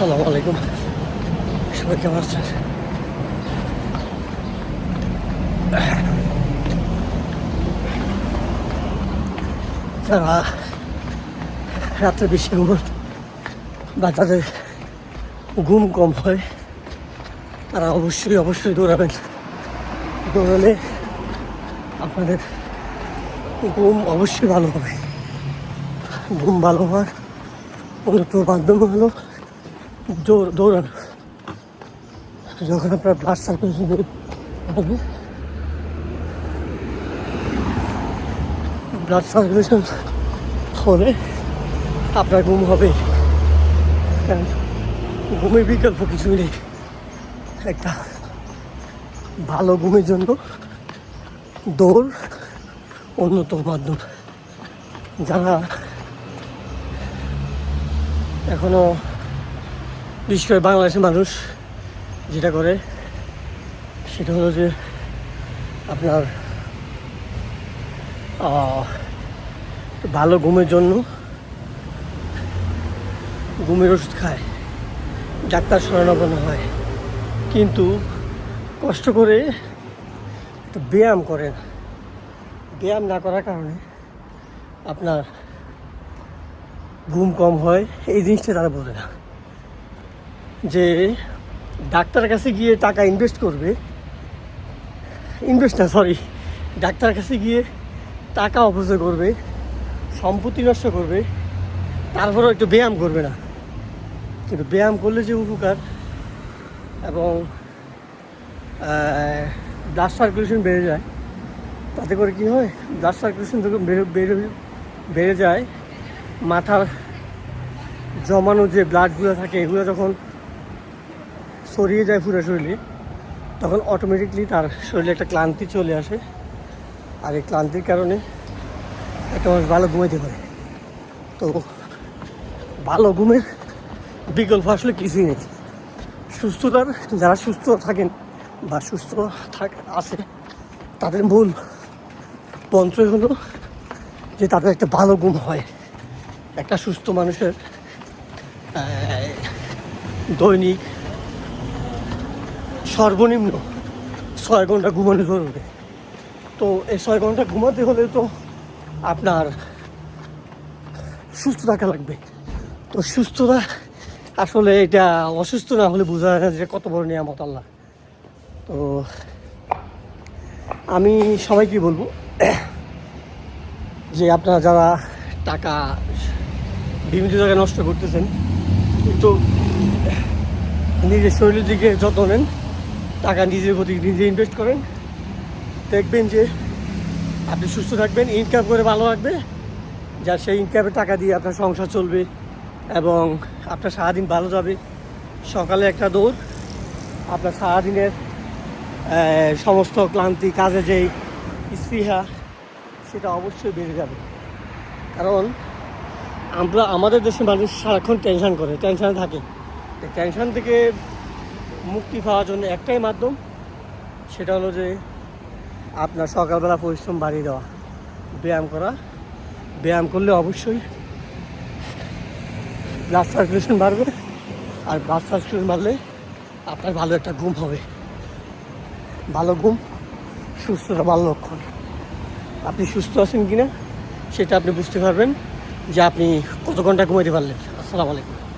আসসালামু আলাইকুম। সবাই কেমন আছেন? যারা রাত্রে বেশি ঘুমান বা তাদের ঘুম কম হয়। তারা অবশ্যই অবশ্যই দৌড়াবেন। দৌড়ালে আপনাদের ঘুম অবশ্যই ভালো হবে। ঘুম ভালো হওয়ার অন্যতম মাধ্যম হলো দৌড়, দৌড়ানো। যখন আপনার ব্লাড সার্কুলেশন হবে ব্লাড সার্কুলেশন হলে আপনার ঘুম হবে। কারণ ঘুমের বিকল্প কিছুই নেই। একটা ভালো ঘুমের জন্য দৌড় অন্যতম মাধ্যম। যারা এখনও বিশেষ করে বাংলাদেশের মানুষ যেটা করে, সেটা হলো যে আপনার ভালো ঘুমের জন্য ঘুমের ওষুধ খায়। ডাক্তার শরণাপন্ন হয়। কিন্তু কষ্ট করে একটু ব্যায়াম করেন। ব্যায়াম না করার কারণে আপনার ঘুম কম হয়, এই জিনিসটা তারা বোঝে না। যে ডাক্তারের কাছে গিয়ে টাকা ইনভেস্ট করবে। ইনভেস্ট না সরি ডাক্তারের কাছে গিয়ে টাকা অপচয় করবে, সম্পত্তি নষ্ট করবে, তারপরেও একটু ব্যায়াম করবে না। কিন্তু ব্যায়াম করলে যে উপকার এবং ব্লাড সার্কুলেশন বেড়ে যায়, তাতে করে কি হয়? ব্লাড সার্কুলেশন যখন বেড়ে বেড়ে বেড়ে যায়। মাথার জমানো যে ব্লাডগুলো থাকে, এগুলো যখন সরিয়ে যায় পুরো শরীরে, তখন অটোমেটিকলি তার শরীরে একটা ক্লান্তি চলে আসে। আর এই ক্লান্তির কারণে একটা মানুষ ভালো ঘুমাইতে পারে। তো ভালো ঘুমের বিকল্প আসলে কিছুই নেই। সুস্থতার, যারা সুস্থ থাকেন বা সুস্থ থাক আছে, তাদের মূল মন্ত্রই হলো যে তাদের একটা ভালো ঘুম হয়। একটা সুস্থ মানুষের দৈনিক সর্বনিম্ন ছয় ঘণ্টা ঘুমানো জরুরি। তো এই ছয় ঘণ্টা ঘুমাতে হলে তো আপনার সুস্থ থাকা লাগবে? তো সুস্থতা আসলে এটা অসুস্থ না হলে বোঝা যায় না যে কত বড় নিয়ামত আল্লাহ। তো আমি সবাইকে বলব যে আপনারা যারা টাকা বিভিন্ন জায়গায় নষ্ট করতেছেন কিন্তু নিজের শরীরের দিকে যত্ন নেন। টাকা নিজের প্রতি নিজে ইনভেস্ট করেন। দেখবেন যে আপনি সুস্থ থাকবেন ইনকাম করে ভালো লাগবে। যার সেই ইনকামের টাকা দিয়ে আপনার সংসার চলবে এবং আপনার সারাদিন ভালো যাবে। সকালে একটা দৌড়, আপনার সারাদিনের সমস্ত ক্লান্তি, কাজে যেই স্পৃহা, সেটা অবশ্যই বেড়ে যাবে। কারণ আমরা, আমাদের দেশের মানুষ সারাক্ষণ টেনশান করে টেনশানে থাকে। টেনশন থেকে মুক্তি পাওয়ার জন্য একটাই মাধ্যম, সেটা হলো যে আপনার সকালবেলা পরিশ্রম বাড়িয়ে দেওয়া, ব্যায়াম করা। ব্যায়াম করলে অবশ্যই ব্লাড সার্কুলেশন বাড়বে আর ব্লাড সার্কুলেশন বাড়লে আপনার ভালো একটা ঘুম হবে। ভালো ঘুম সুস্থতা ভালো লক্ষণ। আপনি সুস্থ আছেন কিনা, সেটা আপনি বুঝতে পারবেন যে আপনি কত ঘণ্টা ঘুমাইতে পারলেন। আসসালামু আলাইকুম।